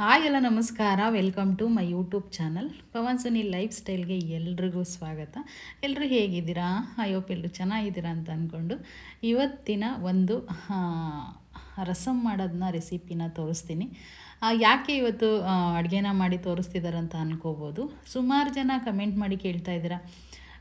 Hi ಎಲ್ಲ, ನಮಸ್ಕಾರ. Welcome to my YouTube channel Pavan Suni life ಸ್ಟೈಲ್ಗೆ ಎಲ್ರಿಗೂ ಸ್ವಾಗತ. ಎಲ್ಲರೂ ಹೇಗಿದ್ದೀರಾ? ಅಯ್ಯೋಪ್ ಎಲ್ಲರೂ ಚೆನ್ನಾಗಿದ್ದೀರಾ ಅಂತ ಅಂದ್ಕೊಂಡು ಇವತ್ತಿನ ಒಂದು ರಸಮ್ ಮಾಡೋದನ್ನ ರೆಸಿಪಿನ ತೋರಿಸ್ತೀನಿ. ಯಾಕೆ ಇವತ್ತು ಅಡುಗೆನ ಮಾಡಿ ತೋರಿಸ್ತಿದ್ದಾರೆ ಅಂತ ಅನ್ಕೋಬೋದು. ಸುಮಾರು ಜನ ಕಮೆಂಟ್ ಮಾಡಿ ಕೇಳ್ತಾ ಇದ್ದೀರಾ.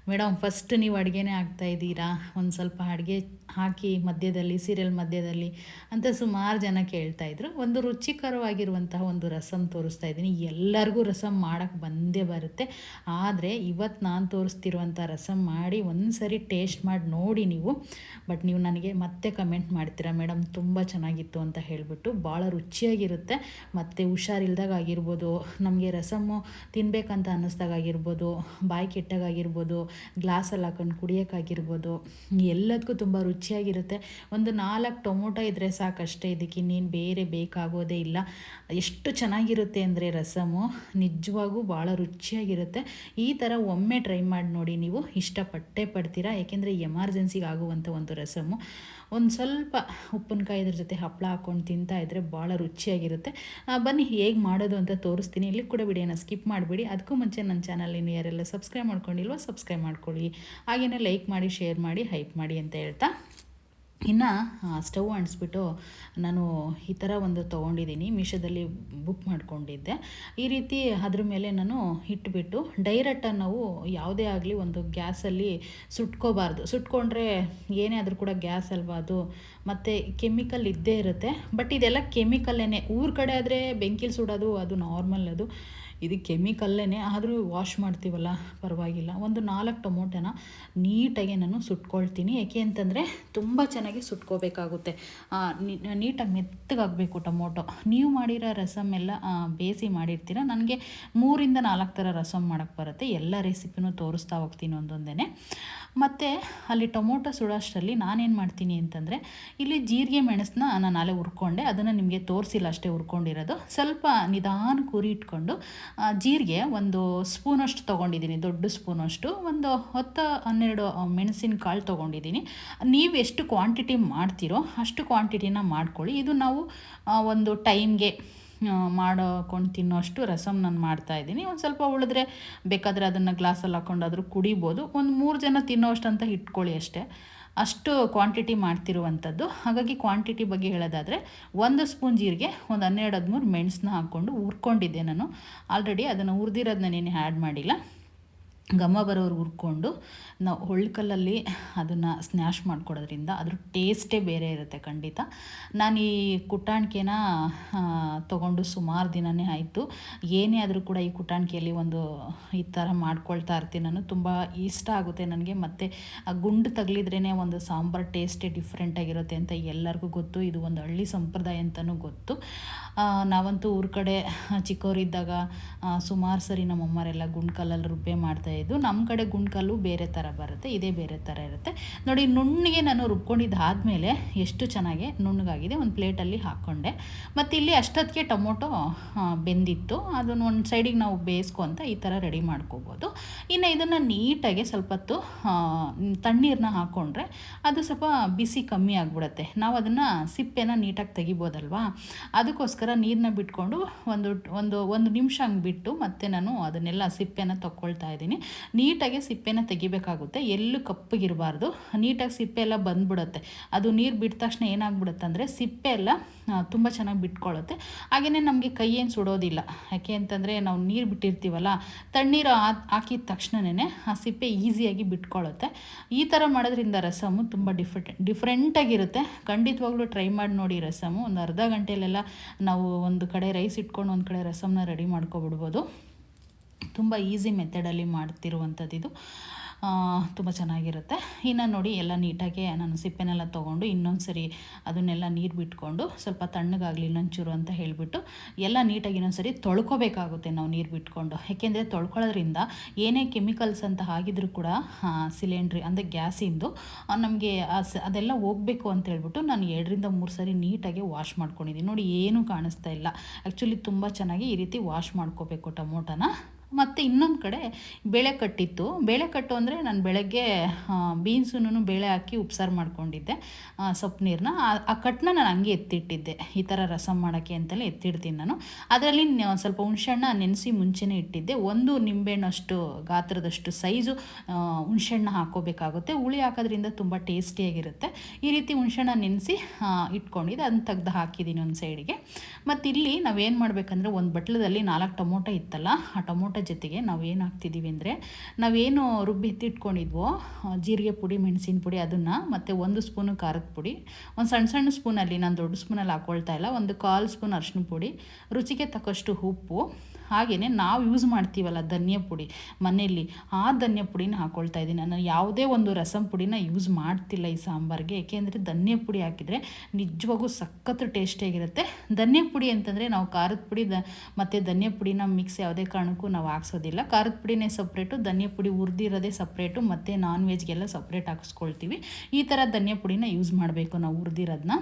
ಮೇಡಮ್ ಫಸ್ಟ್ ನೀವು ಅಡುಗೆನೇ ಆಗ್ತಾ ಇದ್ದೀರಾ? ಒಂದು ಸ್ವಲ್ಪ ಅಡುಗೆ ಹಾಕಿ ಮಧ್ಯದಲ್ಲಿ, ಸೀರಿಯಲ್ ಮಧ್ಯದಲ್ಲಿ ಅಂತ ಸುಮಾರು ಜನ ಕೇಳ್ತಾ ಇದ್ರು. ಒಂದು ರುಚಿಕರವಾಗಿರುವಂತಹ ಒಂದು ರಸಮ್ ತೋರಿಸ್ತಾ ಇದ್ದೀನಿ. ಎಲ್ಲರಿಗೂ ರಸಮ್ ಮಾಡೋಕ್ಕೆ ಬಂದೇ ಬರುತ್ತೆ. ಆದರೆ ಇವತ್ತು ನಾನು ತೋರಿಸ್ತಿರುವಂಥ ರಸಮ್ ಮಾಡಿ ಒಂದು ಸರಿ ಟೇಸ್ಟ್ ಮಾಡಿ ನೋಡಿ ನೀವು. ಬಟ್ ನೀವು ನನಗೆ ಮತ್ತೆ ಕಮೆಂಟ್ ಮಾಡ್ತೀರಾ? ಮೇಡಮ್, ತುಂಬ ಚೆನ್ನಾಗಿತ್ತು ಅಂತ ಹೇಳಿಬಿಟ್ಟು ಭಾಳ ರುಚಿಯಾಗಿರುತ್ತೆ. ಮತ್ತು ಹುಷಾರಿಲ್ದಾಗ ಆಗಿರ್ಬೋದು, ನಮಗೆ ರಸಮ್ಮು ತಿನ್ನಬೇಕಂತ ಅನ್ನಿಸ್ದಾಗ ಆಗಿರ್ಬೋದು, ಬಾಯಿ ಕೆಟ್ಟಾಗಿರ್ಬೋದು ಗ್ಲಾಸಲ್ಲಿ ಹಾಕೊಂಡು ಕುಡಿಯೋಕ್ಕಾಗಿರ್ಬೋದು. ಎಲ್ಲದಕ್ಕೂ ತುಂಬ ರುಚಿಯಾಗಿರುತ್ತೆ. ಒಂದು ನಾಲ್ಕು ಟೊಮೊಟೊ ಇದ್ದರೆ ಸಾಕಷ್ಟೇ ಇದಕ್ಕೆ ಇನ್ನೇನು ಬೇರೆ ಬೇಕಾಗೋದೇ ಇಲ್ಲ. ಎಷ್ಟು ಚೆನ್ನಾಗಿರುತ್ತೆ ಅಂದರೆ ರಸಮು ನಿಜವಾಗೂ ಭಾಳ ರುಚಿಯಾಗಿರುತ್ತೆ. ಈ ಥರ ಒಮ್ಮೆ ಟ್ರೈ ಮಾಡಿ ನೋಡಿ ನೀವು ಇಷ್ಟಪಟ್ಟೇ ಪಡ್ತೀರಾ. ಏಕೆಂದರೆ ಎಮರ್ಜೆನ್ಸಿಗೆ ಆಗುವಂಥ ಒಂದು ರಸಮು. ಒಂದು ಸ್ವಲ್ಪ ಉಪ್ಪಿನಕಾಯಿ ಇದ್ರ ಜೊತೆ ಹಪ್ಪಳ ಹಾಕ್ಕೊಂಡು ತಿಂತಾ ಇದ್ದರೆ ಭಾಳ ರುಚಿಯಾಗಿರುತ್ತೆ. ಬನ್ನಿ, ಹೇಗೆ ಮಾಡೋದು ಅಂತ ತೋರಿಸ್ತೀನಿ. ಇಲ್ಲಿ ಕೂಡ ವಿಡಿಯೋನ ಸ್ಕಿಪ್ ಮಾಡಿಬಿಡಿ. ಅದಕ್ಕೂ ಮುಂಚೆ ನನ್ನ ಚಾನಲ್ ಇನ್ನು ಯಾರೆಲ್ಲ ಸಬ್ಸ್ಕ್ರೈಬ್ ಮಾಡ್ಕೊಂಡಿಲ್ವೋ ಸಬ್ಸ್ಕ್ರೈಬ್ ಮಾಡ್ಕೊಳ್ಳಿ ಹಾಗೆಯೇ ಲೈಕ್ ಮಾಡಿ ಶೇರ್ ಮಾಡಿ ಹೈಪ್ ಮಾಡಿ ಅಂತ ಹೇಳ್ತಾ ಇನ್ನು ಸ್ಟವ್ ಅಂಟಿಸ್ಬಿಟ್ಟು ನಾನು ಈ ಥರ ಒಂದು ತೊಗೊಂಡಿದ್ದೀನಿ, ಮೀಶೋದಲ್ಲಿ ಬುಕ್ ಮಾಡಿಕೊಂಡಿದ್ದೆ. ಈ ರೀತಿ ಅದ್ರ ಮೇಲೆ ನಾನು ಇಟ್ಬಿಟ್ಟು ಡೈರೆಕ್ಟಾಗಿ ನಾವು ಯಾವುದೇ ಆಗಲಿ ಒಂದು ಗ್ಯಾಸಲ್ಲಿ ಸುಟ್ಕೋಬಾರ್ದು. ಸುಟ್ಕೊಂಡ್ರೆ ಏನೇ ಆದರೂ ಕೂಡ ಗ್ಯಾಸ್ ಅಲ್ವಾ ಅದು, ಮತ್ತು ಕೆಮಿಕಲ್ ಇದ್ದೇ ಇರುತ್ತೆ. ಬಟ್ ಇದೆಲ್ಲ ಕೆಮಿಕಲ್ಲೇನೆ ಊರ ಕಡೆ ಆದರೆ ಬೆಂಕಿಲಿ ಸುಡೋದು, ಅದು ನಾರ್ಮಲ್ ಅದು. ಇದು ಕೆಮಿಕಲ್ಲೇ ಆದರೂ ವಾಶ್ ಮಾಡ್ತೀವಲ್ಲ, ಪರವಾಗಿಲ್ಲ. ಒಂದು ನಾಲ್ಕು ಟೊಮೊಟೊನ ನೀಟಾಗಿ ನಾನು ಸುಟ್ಕೊಳ್ತೀನಿ. ಯಾಕೆ ಅಂತಂದರೆ ತುಂಬ ಚೆನ್ನಾಗಿ ಸುಟ್ಕೋಬೇಕಾಗುತ್ತೆ. ನೀಟಾಗಿ ಮೆತ್ತಗಾಗಬೇಕು ಟೊಮೊಟೊ. ನೀವು ಮಾಡಿರೋ ರಸಮ್ ಎಲ್ಲ ಬೇಯಿಸಿ ಮಾಡಿರ್ತೀರ. ನನಗೆ ಮೂರಿಂದ ನಾಲ್ಕು ಥರ ರಸಮ್ ಮಾಡೋಕ್ಕೆ ಬರುತ್ತೆ. ಎಲ್ಲ ರೆಸಿಪಿನೂ ತೋರಿಸ್ತಾ ಹೋಗ್ತೀನಿ ಒಂದೊಂದೇ ಮತ್ತು ಅಲ್ಲಿ ಟೊಮೊಟೊ ಸುಡೋಷ್ಟರಲ್ಲಿ ನಾನೇನು ಮಾಡ್ತೀನಿ ಅಂತಂದರೆ, ಇಲ್ಲಿ ಜೀರಿಗೆ ಮೆಣಸನ್ನ ನಾನು ಅಲ್ಲೇ ಹುರ್ಕೊಂಡೆ. ಅದನ್ನು ನಿಮಗೆ ತೋರಿಸಿಲ್ಲ ಅಷ್ಟೇ ಹುರ್ಕೊಂಡಿರೋದು. ಸ್ವಲ್ಪ ನಿಧಾನ ಕುರಿ ಇಟ್ಕೊಂಡು ಜೀರಿಗೆ ಒಂದು ಸ್ಪೂನಷ್ಟು ತೊಗೊಂಡಿದ್ದೀನಿ, ದೊಡ್ಡ ಸ್ಪೂನಷ್ಟು. ಒಂದು ಹತ್ತು ಹನ್ನೆರಡು ಮೆಣಸಿನಕಾಳು ತೊಗೊಂಡಿದ್ದೀನಿ. ನೀವು ಎಷ್ಟು ಕ್ವಾಂಟಿಟಿ ಮಾಡ್ತೀರೋ ಅಷ್ಟು ಕ್ವಾಂಟಿಟಿನ ಮಾಡ್ಕೊಳ್ಳಿ. ಇದು ನಾವು ಒಂದು ಟೈಮ್ಗೆ ಮಾಡ್ಕೊಂಡು ತಿನ್ನೋಷ್ಟು ರಸಮ್ ನಾನು ಮಾಡ್ತಾಯಿದ್ದೀನಿ ಒಂದು ಸ್ವಲ್ಪ ಉಳಿದ್ರೆ ಬೇಕಾದರೆ ಅದನ್ನು ಗ್ಲಾಸಲ್ಲಿ ಹಾಕ್ಕೊಂಡಾದರೂ ಕುಡಿಬೋದು. ಒಂದು ಮೂರು ಜನ ತಿನ್ನೋಷ್ಟು ಅಂತ ಇಟ್ಕೊಳ್ಳಿ ಅಷ್ಟೇ. ಅಷ್ಟು ಕ್ವಾಂಟಿಟಿ ಮಾಡ್ತಿರುವಂಥದ್ದು. ಹಾಗಾಗಿ ಕ್ವಾಂಟಿಟಿ ಬಗ್ಗೆ ಹೇಳೋದಾದರೆ ಒಂದು ಸ್ಪೂನ್ ಜೀರಿಗೆ, ಒಂದು ಹನ್ನೆರಡು ಹದಿಮೂರು ಮೆಣಸನ್ನ ಹಾಕ್ಕೊಂಡು ಹುರ್ಕೊಂಡಿದ್ದೆ ನಾನು. ಆಲ್ರೆಡಿ ಅದನ್ನು ಹುರಿದಿರೋದನ್ನ ನೀನು ಆ್ಯಡ್ ಮಾಡಿಲ್ಲ. ಘಮ ಬರೋರು ಹುರ್ಕೊಂಡು ನಾವು ಹೊಳ್ಕಲ್ಲಲ್ಲಿ ಅದನ್ನು ಸ್ನ್ಯಾಶ್ ಮಾಡ್ಕೊಡೋದ್ರಿಂದ ಅದ್ರ ಟೇಸ್ಟೇ ಬೇರೆ ಇರುತ್ತೆ ಖಂಡಿತ. ನಾನು ಈ ಕುಟ್ಟಾಣಿಕೆನ ತೊಗೊಂಡು ಸುಮಾರು ದಿನವೇ ಆಯಿತು. ಏನೇ ಆದರೂ ಕೂಡ ಈ ಕುಟಾಣಿಕೆಯಲ್ಲಿ ಒಂದು ಈ ಥರ ಮಾಡ್ಕೊಳ್ತಾ ಇರ್ತೀನಿ. ನಾನು ತುಂಬ ಇಷ್ಟ ಆಗುತ್ತೆ ನನಗೆ. ಮತ್ತು ಆ ಗುಂಡು ತಗಲಿದ್ರೇ ಒಂದು ಸಾಂಬಾರು ಟೇಸ್ಟೇ ಡಿಫ್ರೆಂಟಾಗಿರುತ್ತೆ ಅಂತ ಎಲ್ಲರಿಗೂ ಗೊತ್ತು. ಇದು ಒಂದು ಹಳ್ಳಿ ಸಂಪ್ರದಾಯ ಅಂತಲೂ ಗೊತ್ತು. ನಾವಂತೂ ಊರ ಕಡೆ ಚಿಕ್ಕವರಿದ್ದಾಗ ಸುಮಾರು ಸರಿ ನಮ್ಮಮ್ಮರೆಲ್ಲ ಗುಂಡ್ಕಲ್ಲಲ್ಲಿ ರುಬ್ಬೆ ಮಾಡ್ತಾಯಿದ್ದು ನಮ್ಮ ಕಡೆ ಗುಂಡ್ಕಲ್ಲು ಬೇರೆ ಥರ ಬರುತ್ತೆ, ಇದೇ ಬೇರೆ ಥರ ಇರುತ್ತೆ. ನೋಡಿ, ನುಣ್ಣಿಗೆ ನಾನು ರುಬ್ಕೊಂಡಿದ್ದಾದಮೇಲೆ ಎಷ್ಟು ಚೆನ್ನಾಗಿ ನುಣ್ಣಗಾಗಿದೆ, ಒಂದು ಪ್ಲೇಟಲ್ಲಿ ಹಾಕ್ಕೊಂಡೆ ಮತ್ತು ಇಲ್ಲಿ ಅಷ್ಟೊತ್ತಿಗೆ ಟೊಮೊಟೊ ಬೆಂದಿತ್ತು. ಅದನ್ನು ಒಂದು ಸೈಡಿಗೆ ನಾವು ಬೇಯಿಸ್ಕೊಂತ ಈ ಥರ ರೆಡಿ ಮಾಡ್ಕೋಬೋದು. ಇನ್ನು ಇದನ್ನು ನೀಟಾಗಿ ಸ್ವಲ್ಪ ಹೊತ್ತು ತಣ್ಣೀರನ್ನ ಹಾಕ್ಕೊಂಡ್ರೆ ಅದು ಸ್ವಲ್ಪ ಬಿಸಿ ಕಮ್ಮಿ ಆಗಿಬಿಡುತ್ತೆ. ನಾವು ಅದನ್ನು ಸಿಪ್ಪೆನ ನೀಟಾಗಿ ತೆಗಿಬೋದಲ್ವಾ? ಅದಕ್ಕೋಸ್ಕರ ನೀರನ್ನ ಬಿಟ್ಕೊಂಡು ಒಂದು ಒಂದು ಒಂದು ನಿಮಿಷ ಹಂಗೆ ಬಿಟ್ಟು ಮತ್ತೆ ನಾನು ಅದನ್ನೆಲ್ಲ ಸಿಪ್ಪೆನ ತೊಗೊಳ್ತಾ ಇದ್ದೀನಿ. ನೀಟಾಗಿ ಸಿಪ್ಪೆನ ತೆಗಿಬೇಕಾಗುತ್ತೆ. ಎಲ್ಲೂ ಕಪ್ಪಗಿರಬಾರ್ದು. ನೀಟಾಗಿ ಸಿಪ್ಪೆ ಎಲ್ಲ ಬಂದ್ಬಿಡುತ್ತೆ. ಅದು ನೀರು ಬಿಟ್ಟ ತಕ್ಷಣ ಏನಾಗ್ಬಿಡುತ್ತೆ ಅಂದರೆ ಸಿಪ್ಪೆ ಎಲ್ಲ ತುಂಬ ಚೆನ್ನಾಗಿ ಬಿಟ್ಕೊಳ್ಳುತ್ತೆ ಹಾಗೆಯೇ ನಮಗೆ ಕೈ ಏನು ಸುಡೋದಿಲ್ಲ. ಯಾಕೆ ಅಂತಂದರೆ ನಾವು ನೀರು ಬಿಟ್ಟಿರ್ತೀವಲ್ಲ, ತಣ್ಣೀರು ಹಾಕಿದ ತಕ್ಷಣವೇ ಆ ಸಿಪ್ಪೆ ಈಸಿಯಾಗಿ ಬಿಟ್ಕೊಳ್ಳುತ್ತೆ ಈ ಥರ ಮಾಡೋದ್ರಿಂದ ರಸಮು ತುಂಬ ಡಿಫ್ರೆಂಟ್, ಡಿಫ್ರೆಂಟಾಗಿರುತ್ತೆ. ಖಂಡಿತವಾಗ್ಲೂ ಟ್ರೈ ಮಾಡಿ ನೋಡಿ ರಸಮು. ಒಂದು ಅರ್ಧ ಗಂಟೆಯಲ್ಲೆಲ್ಲ ನಾವು ಒಂದು ಕಡೆ ರೈಸ್ ಇಟ್ಕೊಂಡು ಒಂದು ಕಡೆ ರಸಮ್ನ ರೆಡಿ ಮಾಡ್ಕೊಬಿಡ್ಬೋದು. ತುಂಬ ಈಸಿ ಮೆಥಡಲ್ಲಿ ಮಾಡ್ತಿರುವಂಥದ್ದು ಇದು. ತುಂಬ ಚೆನ್ನಾಗಿರುತ್ತೆ. ಇನ್ನು ನೋಡಿ ಎಲ್ಲ ನೀಟಾಗಿ ನಾನು ಸಿಪ್ಪೆನೆಲ್ಲ ತೊಗೊಂಡು ಇನ್ನೊಂದು ಸರಿ ಅದನ್ನೆಲ್ಲ ನೀರು ಬಿಟ್ಕೊಂಡು ಸ್ವಲ್ಪ ತಣ್ಣಗಾಗಲಿ ಇನ್ನೊಂಚೂರು ಅಂತ ಹೇಳಿಬಿಟ್ಟು ಎಲ್ಲ ನೀಟಾಗಿ ಇನ್ನೊಂದು ಸರಿ ತೊಳ್ಕೊಬೇಕಾಗುತ್ತೆ ನಾವು ನೀರು ಬಿಟ್ಕೊಂಡು. ಯಾಕೆಂದರೆ ತೊಳ್ಕೊಳ್ಳೋದ್ರಿಂದ ಏನೇ ಕೆಮಿಕಲ್ಸ್ ಅಂತ ಆಗಿದ್ರು ಕೂಡ ಸಿಲಿಂಡ್ರಿ ಅಂದರೆ ಗ್ಯಾಸಿಂದು ನಮಗೆ ಅದೆಲ್ಲ ಹೋಗಬೇಕು ಅಂತ ಹೇಳ್ಬಿಟ್ಟು ನಾನು ಎರಡರಿಂದ ಮೂರು ಸರಿ ನೀಟಾಗಿ ವಾಶ್ ಮಾಡ್ಕೊಂಡಿದ್ದೀನಿ. ನೋಡಿ ಏನೂ ಕಾಣಿಸ್ತಾ ಇಲ್ಲ. ಆ್ಯಕ್ಚುಲಿ ತುಂಬ ಚೆನ್ನಾಗಿ ಈ ರೀತಿ ವಾಶ್ ಮಾಡ್ಕೋಬೇಕು ಟೊಮೊಟೊನ. ಮತ್ತು ಇನ್ನೊಂದು ಕಡೆ ಬೇಳೆ ಕಟ್ಟಿತ್ತು. ಬೇಳೆ ಕಟ್ಟು ಅಂದರೆ ನಾನು ಬೆಳಗ್ಗೆ ಬೀನ್ಸನ್ನು ಬೇಳೆ ಹಾಕಿ ಉಪ್ಸಾರು ಮಾಡ್ಕೊಂಡಿದ್ದೆ. ಸೊಪ್ಪು ನೀರನ್ನ ಆ ಕಟ್ಟನ್ನ ನಾನು ಹಂಗೆ ಎತ್ತಿಟ್ಟಿದ್ದೆ. ಈ ಥರ ರಸಂ ಮಾಡೋಕ್ಕೆ ಅಂತಲೇ ಎತ್ತಿಡ್ತೀನಿ ನಾನು. ಅದರಲ್ಲಿ ಸ್ವಲ್ಪ ಹುಣಸೆಹಣ್ಣ ನೆನೆಸಿ ಮುಂಚೆನೇ ಇಟ್ಟಿದ್ದೆ. ಒಂದು ನಿಂಬೆಹಣ್ಣಷ್ಟು, ಗಾತ್ರದಷ್ಟು ಸೈಜು ಹುಣಸೆಹಣ್ಣ ಹಾಕೋಬೇಕಾಗುತ್ತೆ. ಹುಳಿ ಹಾಕೋದ್ರಿಂದ ತುಂಬ ಟೇಸ್ಟಿಯಾಗಿರುತ್ತೆ. ಈ ರೀತಿ ಹುಣಸೆಹಣ್ಣ ನೆನೆಸಿ ಇಟ್ಕೊಂಡಿದ್ದೆ. ಅದನ್ನ ತೆಗ್ದು ಹಾಕಿದ್ದೀನಿ ಒಂದು ಸೈಡಿಗೆ ಮತ್ತು ಇಲ್ಲಿ ನಾವೇನು ಮಾಡಬೇಕಂದ್ರೆ ಒಂದು ಬಟ್ಲದಲ್ಲಿ ನಾಲ್ಕು ಟೊಮೊಟೊ ಇತ್ತಲ್ಲ, ಆ ಟೊಮೊಟೊ ಜೊತೆಗೆ ನಾವು ಏನು ಹಾಕ್ತಿದ್ದೀವಿ ಅಂದರೆ ನಾವೇನು ರುಬ್ಬಿ ಎತ್ತಿಟ್ಕೊಂಡಿದ್ವೋ ಜೀರಿಗೆ ಪುಡಿ, ಮೆಣಸಿನ ಪುಡಿ ಅದನ್ನು ಮತ್ತು ಒಂದು ಸ್ಪೂನು ಖಾರದ ಪುಡಿ, ಒಂದು ಸಣ್ಣ ಸಣ್ಣ ಸ್ಪೂನಲ್ಲಿ, ನಾನು ದೊಡ್ಡ ಸ್ಪೂನಲ್ಲಿ ಹಾಕ್ಕೊಳ್ತಾ ಇಲ್ಲ, ಒಂದು ಕಾಲು ಸ್ಪೂನ್ ಅರಿಶಿನ ಪುಡಿ, ರುಚಿಗೆ ತಕ್ಕಷ್ಟು ಉಪ್ಪು ಹಾಗೆಯೇ ನಾವು ಯೂಸ್ ಮಾಡ್ತೀವಲ್ಲ ಧನ್ಯ ಪುಡಿ, ಮನೆಯಲ್ಲಿ ಆ ಧನ್ಯ ಪುಡಿನ ಹಾಕ್ಕೊಳ್ತಾ ಇದ್ದೀನಿ. ನಾನು ಯಾವುದೇ ಒಂದು ರಸಂ ಪುಡಿನ ಯೂಸ್ ಮಾಡ್ತಿಲ್ಲ ಈ ಸಾಂಬಾರಿಗೆ. ಏಕೆಂದರೆ ಧನ್ಯ ಪುಡಿ ಹಾಕಿದರೆ ನಿಜವಾಗೂ ಸಖತ್ತು ಟೇಸ್ಟಿಯಾಗಿರುತ್ತೆ ಧನ್ಯ ಪುಡಿ ಅಂತಂದರೆ ನಾವು ಖಾರದ ಪುಡಿ ದ, ಮತ್ತು ಧನ್ಯ ಪುಡಿನ ಮಿಕ್ಸ್ ಯಾವುದೇ ಕಾರಣಕ್ಕೂ ನಾವು ಹಾಕ್ಸೋದಿಲ್ಲ. ಖಾರದ ಪುಡಿನೇ ಸಪ್ರೇಟು ಧನ್ಯ ಪುಡಿ ಹುರಿದಿರೋದೇ ಸಪ್ರೇಟು ಮತ್ತು ನಾನ್ ವೆಜ್ಗೆಲ್ಲ ಸಪ್ರೇಟ್ ಹಾಕಿಸ್ಕೊಳ್ತೀವಿ. ಈ ಥರ ಧನ್ಯ ಪುಡಿನ ಯೂಸ್ ಮಾಡಬೇಕು ನಾವು ಹುರಿದಿರೋದನ್ನ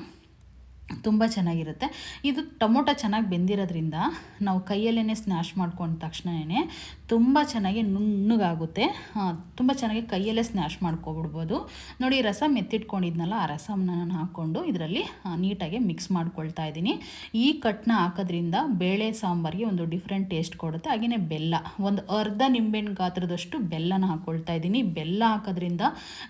ತುಂಬ ಚೆನ್ನಾಗಿರುತ್ತೆ. ಇದು ಟೊಮೊಟೊ ಚೆನ್ನಾಗಿ ಬೆಂದಿರೋದ್ರಿಂದ ನಾವು ಕೈಯಲ್ಲೇ ಸ್ನ್ಯಾಶ್ ಮಾಡ್ಕೊಂಡ ತಕ್ಷಣವೇ ತುಂಬ ಚೆನ್ನಾಗಿ ನುಣ್ಣಗಾಗುತ್ತೆ. ತುಂಬ ಚೆನ್ನಾಗಿ ಕೈಯಲ್ಲೇ ಸ್ನ್ಯಾಶ್ ಮಾಡ್ಕೊಬಿಡ್ಬೋದು. ನೋಡಿ ರಸಮ್ ಎತ್ತಿಟ್ಕೊಂಡಿದ್ನಲ್ಲ ಆ ರಸಮ್ನ ನಾನು ಹಾಕ್ಕೊಂಡು ಇದರಲ್ಲಿ ನೀಟಾಗಿ ಮಿಕ್ಸ್ ಮಾಡ್ಕೊಳ್ತಾ ಇದ್ದೀನಿ. ಈ ಕಟ್ನ ಹಾಕೋದ್ರಿಂದ ಬೇಳೆ ಸಾಂಬಾರಿಗೆ ಒಂದು ಡಿಫ್ರೆಂಟ್ ಟೇಸ್ಟ್ ಕೊಡುತ್ತೆ. ಹಾಗೆಯೇ ಬೆಲ್ಲ, ಒಂದು ಅರ್ಧ ನಿಂಬೆಹಣ್ಣು ಗಾತ್ರದಷ್ಟು ಬೆಲ್ಲನ ಹಾಕ್ಕೊಳ್ತಾ ಇದ್ದೀನಿ. ಬೆಲ್ಲ ಹಾಕೋದ್ರಿಂದ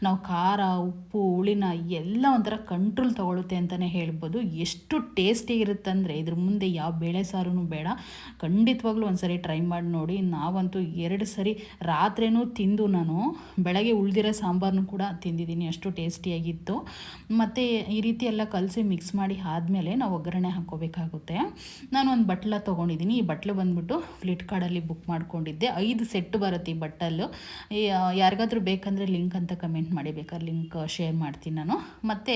ನಾವು ಖಾರ, ಉಪ್ಪು, ಹುಳಿನ ಎಲ್ಲ ಒಂಥರ ಕಂಟ್ರೋಲ್ ತೊಗೊಳುತ್ತೆ ಅಂತಲೇ ಹೇಳ್ಬೋದು. ಎಷ್ಟು ಟೇಸ್ಟಿಯಾಗಿರುತ್ತೆ ಅಂದರೆ ಇದ್ರ ಮುಂದೆ ಯಾವ ಬೇಳೆ ಸಾರೂ ಬೇಡ. ಖಂಡಿತವಾಗ್ಲೂ ಒಂದು ಸರಿ ಟ್ರೈ ಮಾಡಿ ನೋಡಿ. ನಾವಂತೂ ಎರಡು ಸರಿ ರಾತ್ರಿನೂ ತಿಂದು ನಾನು ಬೆಳಗ್ಗೆ ಉಳಿದಿರೋ ಸಾಂಬಾರನ್ನು ಕೂಡ ತಿಂದಿದ್ದೀನಿ. ಅಷ್ಟು ಟೇಸ್ಟಿಯಾಗಿತ್ತು ಮತ್ತು ಈ ರೀತಿ ಎಲ್ಲ ಕಲಸಿ ಮಿಕ್ಸ್ ಮಾಡಿ ಆದಮೇಲೆ ನಾವು ಒಗ್ಗರಣೆ ಹಾಕೋಬೇಕಾಗುತ್ತೆ ನಾನು ಒಂದು ಬಟ್ಲ ತೊಗೊಂಡಿದ್ದೀನಿ. ಈ ಬಟ್ಲು ಬಂದುಬಿಟ್ಟು ಫ್ಲಿಪ್ಕಾರ್ಟಲ್ಲಿ ಬುಕ್ ಮಾಡ್ಕೊಂಡಿದ್ದೆ. ಐದು ಸೆಟ್ ಬರುತ್ತೆ ಈ ಬಟ್ಟಲು ಯಾರಿಗಾದರೂ ಬೇಕಂದರೆ ಲಿಂಕ್ ಅಂತ ಕಮೆಂಟ್ ಮಾಡಿ. ಬೇಕಾದ್ರೆ ಲಿಂಕ್ ಶೇರ್ ಮಾಡ್ತೀನಿ ನಾನು. ಮತ್ತು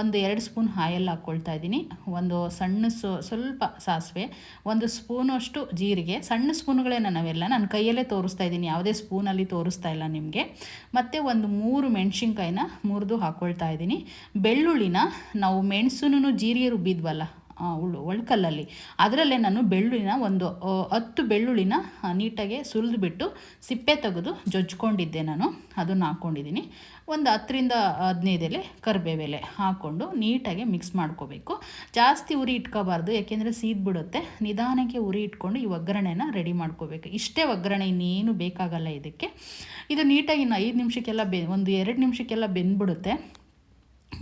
ಒಂದು ಎರಡು ಸ್ಪೂನ್ ಆಯಲ್ ಹಾಕ್ಕೊಳ್ತಾ ಇದ್ದೀನಿ. ಒಂದು ಸಣ್ಣ ಸ್ವಲ್ಪ ಸಾಸಿವೆ, ಒಂದು ಸ್ಪೂನಷ್ಟು ಜೀರಿಗೆ. ಸಣ್ಣ ಸ್ಪೂನ್ಗಳೇ ನಾವೆಲ್ಲ? ನಾನು ಕೈಯಲ್ಲೇ ತೋರಿಸ್ತಾ ಇದ್ದೀನಿ. ಯಾವುದೇ ಸ್ಪೂನಲ್ಲಿ ತೋರಿಸ್ತಾ ಇಲ್ಲ ನಿಮಗೆ. ಮತ್ತು ಒಂದು ಮೂರು ಮೆಣಸಿನ್ಕಾಯಿನ ಮುರಿದು ಹಾಕ್ಕೊಳ್ತಾ ಇದ್ದೀನಿ. ಬೆಳ್ಳುಳ್ಳಿನ ನಾವು ಮೆಣಸುನೂ ಜೀರಿಗೆ ರುಬ್ಬಿದ್ವಲ್ಲ ಉಳ್ಳು ಒಳ್ಕಲ್ಲಲ್ಲಿ. ಅದರಲ್ಲೇ ನಾನು ಬೆಳ್ಳುಳ್ಳಿನ ಒಂದು ಹತ್ತು ಬೆಳ್ಳುಳ್ಳಿನ ನೀಟಾಗಿ ಸುಲಿದ್ಬಿಟ್ಟು ಸಿಪ್ಪೆ ತೆಗೆದು ಜೊಜ್ಕೊಂಡಿದ್ದೆ ನಾನು. ಅದನ್ನು ಹಾಕ್ಕೊಂಡಿದ್ದೀನಿ ಒಂದು ಹತ್ತರಿಂದ ಹದಿನೈದೆಲೆ ಕರಿಬೇವೆಲೆ ಹಾಕ್ಕೊಂಡು ನೀಟಾಗಿ ಮಿಕ್ಸ್ ಮಾಡ್ಕೋಬೇಕು. ಜಾಸ್ತಿ ಉರಿ ಇಟ್ಕೋಬಾರ್ದು, ಯಾಕೆಂದರೆ ಸೀದ್ಬಿಡುತ್ತೆ ನಿಧಾನಕ್ಕೆ ಉರಿ ಇಟ್ಕೊಂಡು ಈ ಒಗ್ಗರಣೆನ ರೆಡಿ ಮಾಡ್ಕೋಬೇಕು. ಇಷ್ಟೇ ಒಗ್ಗರಣೆ, ಇನ್ನೇನು ಬೇಕಾಗಲ್ಲ ಇದಕ್ಕೆ. ಇದು ನೀಟಾಗಿ ಇನ್ನು ಐದು ನಿಮಿಷಕ್ಕೆಲ್ಲ ಬೆ, ಒಂದು ಎರಡು ನಿಮಿಷಕ್ಕೆಲ್ಲ ಬೆಂದ್ಬಿಡುತ್ತೆ.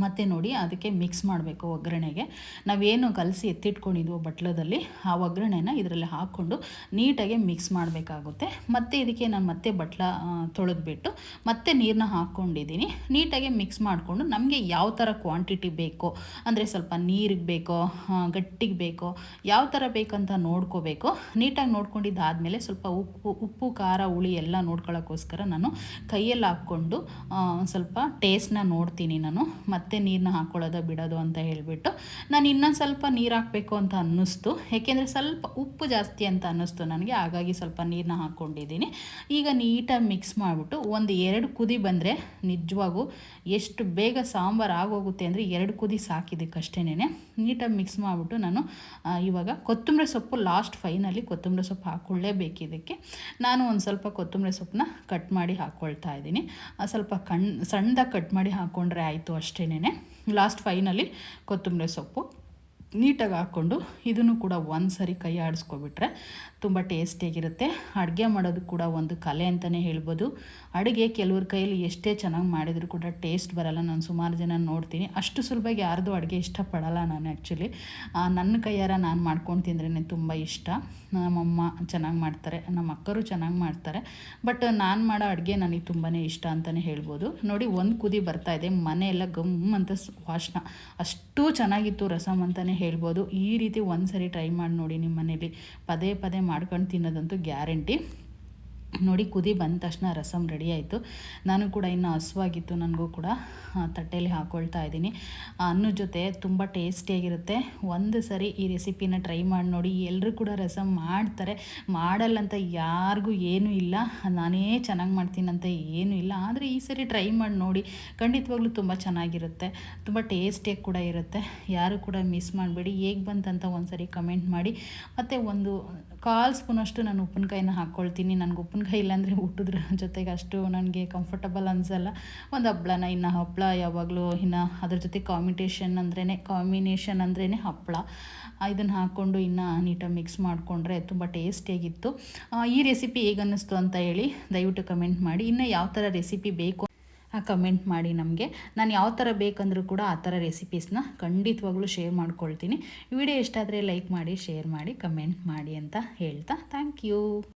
ಮತ್ತು ನೋಡಿ ಅದಕ್ಕೆ ಮಿಕ್ಸ್ ಮಾಡಬೇಕು ಒಗ್ಗರಣೆಗೆ. ನಾವೇನು ಕಲಸಿ ಎತ್ತಿಟ್ಕೊಂಡಿದ್ವೋ ಬಟ್ಲದಲ್ಲಿ, ಆ ಒಗ್ಗರಣೆನ ಇದರಲ್ಲಿ ಹಾಕ್ಕೊಂಡು ನೀಟಾಗಿ ಮಿಕ್ಸ್ ಮಾಡಬೇಕಾಗುತ್ತೆ. ಮತ್ತು ಇದಕ್ಕೆ ನಾನು ಮತ್ತೆ ಬಟ್ಲ ತೊಳೆದ್ಬಿಟ್ಟು ಮತ್ತೆ ನೀರನ್ನ ಹಾಕ್ಕೊಂಡಿದ್ದೀನಿ. ನೀಟಾಗಿ ಮಿಕ್ಸ್ ಮಾಡಿಕೊಂಡು ನಮಗೆ ಯಾವ ಥರ ಕ್ವಾಂಟಿಟಿ ಬೇಕೋ, ಅಂದರೆ ಸ್ವಲ್ಪ ನೀರಿಗೆ ಬೇಕೋ ಗಟ್ಟಿಗೆ ಬೇಕೋ, ಯಾವ ಥರ ಬೇಕಂತ ನೋಡ್ಕೋಬೇಕು. ನೀಟಾಗಿ ನೋಡ್ಕೊಂಡಿದ್ದಾದಮೇಲೆ ಸ್ವಲ್ಪ ಉಪ್ಪು ಉಪ್ಪು, ಖಾರ, ಹುಳಿ ಎಲ್ಲ ನೋಡ್ಕೊಳ್ಳೋಕ್ಕೋಸ್ಕರ ನಾನು ಕೈಯಲ್ಲಿ ಹಾಕ್ಕೊಂಡು ಸ್ವಲ್ಪ ಟೇಸ್ಟ್ನ ನೋಡ್ತೀನಿ ನಾನು. ಮತ್ತೆ ನೀರನ್ನ ಹಾಕ್ಕೊಳ್ಳೋದು ಬಿಡೋದು ಅಂತ ಹೇಳಿಬಿಟ್ಟು ನಾನು ಇನ್ನೊಂದು ಸ್ವಲ್ಪ ನೀರು ಹಾಕಬೇಕು ಅಂತ ಅನ್ನಿಸ್ತು. ಏಕೆಂದರೆ ಸ್ವಲ್ಪ ಉಪ್ಪು ಜಾಸ್ತಿ ಅಂತ ಅನ್ನಿಸ್ತು ನನಗೆ, ಹಾಗಾಗಿ ಸ್ವಲ್ಪ ನೀರನ್ನ ಹಾಕ್ಕೊಂಡಿದ್ದೀನಿ. ಈಗ ನೀಟಾಗಿ ಮಿಕ್ಸ್ ಮಾಡಿಬಿಟ್ಟು ಒಂದು ಎರಡು ಕುದಿ ಬಂದರೆ ನಿಜವಾಗೂ ಎಷ್ಟು ಬೇಗ ಸಾಂಬಾರು ಆಗೋಗುತ್ತೆ ಅಂದರೆ ಎರಡು ಕುದಿ ಸಾಕಿದ್ದಕ್ಕಷ್ಟೇನೆ ನೀಟಾಗಿ ಮಿಕ್ಸ್ ಮಾಡಿಬಿಟ್ಟು ನಾನು ಇವಾಗ ಕೊತ್ತಂಬರಿ ಸೊಪ್ಪು ಲಾಸ್ಟ್ ಫೈನಲ್ಲಿ ಕೊತ್ತಂಬರಿ ಸೊಪ್ಪು ಹಾಕ್ಕೊಳ್ಳೇಬೇಕು ಇದಕ್ಕೆ. ನಾನು ಒಂದು ಸ್ವಲ್ಪ ಕೊತ್ತಂಬರಿ ಸೊಪ್ಪನ್ನ ಕಟ್ ಮಾಡಿ ಹಾಕ್ಕೊಳ್ತಾ ಇದ್ದೀನಿ. ಸ್ವಲ್ಪ ಕಣ್, ಸಣ್ಣದಾಗಿ ಕಟ್ ಮಾಡಿ ಹಾಕ್ಕೊಂಡ್ರೆ ಆಯಿತು ಅಷ್ಟೇ ಲಾಸ್ಟ್ ಫೈನಲ್ಲಿ ಕೊತ್ತಂಬರಿ ಸೊಪ್ಪು. ನೀಟಾಗಿ ಹಾಕ್ಕೊಂಡು ಇದನ್ನು ಕೂಡ ಒಂದು ಸರಿ ಕೈ ಆಡಿಸ್ಕೊಬಿಟ್ರೆ ತುಂಬ ಟೇಸ್ಟಿಯಾಗಿರುತ್ತೆ ಅಡುಗೆ ಮಾಡೋದು ಕೂಡ ಒಂದು ಕಲೆ ಅಂತಲೇ ಹೇಳ್ಬೋದು. ಅಡುಗೆ ಕೆಲವ್ರ ಕೈಯಲ್ಲಿ ಎಷ್ಟೇ ಚೆನ್ನಾಗಿ ಮಾಡಿದರೂ ಕೂಡ ಟೇಸ್ಟ್ ಬರಲ್ಲ. ನಾನು ಸುಮಾರು ಜನ ನೋಡ್ತೀನಿ. ಅಷ್ಟು ಸುಲಭವಾಗಿ ಯಾರ್ದು ಅಡುಗೆ ಇಷ್ಟಪಡಲ್ಲ ನಾನು ಆ್ಯಕ್ಚುಲಿ ನನ್ನ ಕೈಯಾರ ನಾನು ಮಾಡ್ಕೊಂಡು ತಿಂದ್ರೇ ತುಂಬ ಇಷ್ಟ. ನಮ್ಮಮ್ಮ ಚೆನ್ನಾಗಿ ಮಾಡ್ತಾರೆ ನಮ್ಮ ಅಕ್ಕರು ಚೆನ್ನಾಗಿ ಮಾಡ್ತಾರೆ. ಬಟ್ ನಾನು ಮಾಡೋ ಅಡುಗೆ ನನಗೆ ತುಂಬಾ ಇಷ್ಟ ಅಂತಲೇ ಹೇಳ್ಬೋದು. ನೋಡಿ, ಒಂದು ಕುದಿ ಬರ್ತಾಯಿದೆ ಮನೆಯೆಲ್ಲ ಗಮ್ ಅಂತ ವಾಸನ ಅಷ್ಟು ಚೆನ್ನಾಗಿತ್ತು ರಸಮ್ ಅಂತಲೇ ಹೇಳ್ಬೋದು. ಈ ರೀತಿ ಒಂದು ಸರಿ ಟ್ರೈ ಮಾಡಿ ನೋಡಿ ನಿಮ್ಮ ಮನೇಲಿ ಪದೇ ಪದೇ ಮಾಡ್ಕೊಂಡು ತಿನ್ನೋದಂತೂ ಗ್ಯಾರಂಟಿ. ನೋಡಿ ಕುದಿ ಬಂದ ತಕ್ಷಣ ರಸಮ್ ರೆಡಿ ಆಯಿತು. ನಾನು ಕೂಡ ಇನ್ನು ಹಸುವಾಗಿತ್ತು, ನನಗೂ ಕೂಡ ತಟ್ಟೆಯಲ್ಲಿ ಹಾಕ್ಕೊಳ್ತಾ ಇದ್ದೀನಿ. ಅನ್ನ ಜೊತೆ ತುಂಬ ಟೇಸ್ಟಿಯಾಗಿರುತ್ತೆ ಒಂದು ಸರಿ ಈ ರೆಸಿಪಿನ ಟ್ರೈ ಮಾಡಿ ನೋಡಿ ಎಲ್ಲರೂ ಕೂಡ ರಸಮ್ ಮಾಡ್ತಾರೆ. ಮಾಡಲ್ಲ ಅಂತ ಯಾರಿಗೂ ಏನೂ ಇಲ್ಲ. ನಾನೇ ಚೆನ್ನಾಗಿ ಮಾಡ್ತೀನಿ ಅಂತ ಏನೂ ಇಲ್ಲ. ಆದರೆ ಈ ಸರಿ ಟ್ರೈ ಮಾಡಿ ನೋಡಿ, ಖಂಡಿತವಾಗ್ಲೂ ತುಂಬ ಚೆನ್ನಾಗಿರುತ್ತೆ. ತುಂಬ ಟೇಸ್ಟಿಯಾಗಿ ಕೂಡ ಇರುತ್ತೆ. ಯಾರು ಕೂಡ ಮಿಸ್ ಮಾಡಬೇಡಿ. ಹೇಗೆ ಬಂತಂತ ಒಂದು ಸರಿ ಕಮೆಂಟ್ ಮಾಡಿ. ಮತ್ತು ಒಂದು, ಕಾಲ್ ಸ್ಪೂನಷ್ಟು ನಾನು ಉಪ್ಪಿನಕಾಯಿನ ಹಾಕ್ಕೊಳ್ತೀನಿ ನನಗೆ ಉಪ್ಪಿನಕಾಯಿ ಇಲ್ಲಾಂದರೆ ಊಟದ್ರ ಜೊತೆಗೆ ಅಷ್ಟು ನನಗೆ ಕಂಫರ್ಟಬಲ್ ಅನಿಸಲ್ಲ. ಒಂದು ಹಪ್ಪಳನ ಇನ್ನು ಹಪ್ಪಳ ಯಾವಾಗಲೂ ಇನ್ನು ಅದ್ರ ಜೊತೆ ಕಾಂಬಿಟೇಷನ್ ಅಂದ್ರೇ ಕಾಂಬಿನೇಷನ್ ಅಂದ್ರೇ ಹಪ್ಪಳ ಇದನ್ನು ಹಾಕ್ಕೊಂಡು ಇನ್ನು ನೀಟಾಗಿ ಮಿಕ್ಸ್ ಮಾಡಿಕೊಂಡ್ರೆ ತುಂಬ ಟೇಸ್ಟಿಯಾಗಿತ್ತು ಈ ರೆಸಿಪಿ ಹೇಗೆ ಅನ್ನಿಸ್ತು ಅಂತ ಹೇಳಿ ದಯವಿಟ್ಟು ಕಮೆಂಟ್ ಮಾಡಿ. ಇನ್ನು ಯಾವ ಥರ ರೆಸಿಪಿ ಬೇಕು ಕಮೆಂಟ್ ಮಾಡಿ ನಮಗೆ. ನಾನು ಯಾವ ಥರ ಬೇಕಂದರೂ ಕೂಡ ಆ ಥರ ರೆಸಿಪೀಸ್ನ ಖಂಡಿತವಾಗ್ಲೂ ಶೇರ್ ಮಾಡ್ಕೊಳ್ತೀನಿ. ವಿಡಿಯೋ ಇಷ್ಟ ಲೈಕ್ ಮಾಡಿ ಶೇರ್ ಮಾಡಿ ಕಮೆಂಟ್ ಮಾಡಿ ಅಂತ ಹೇಳ್ತಾ ಥ್ಯಾಂಕ್ ಯು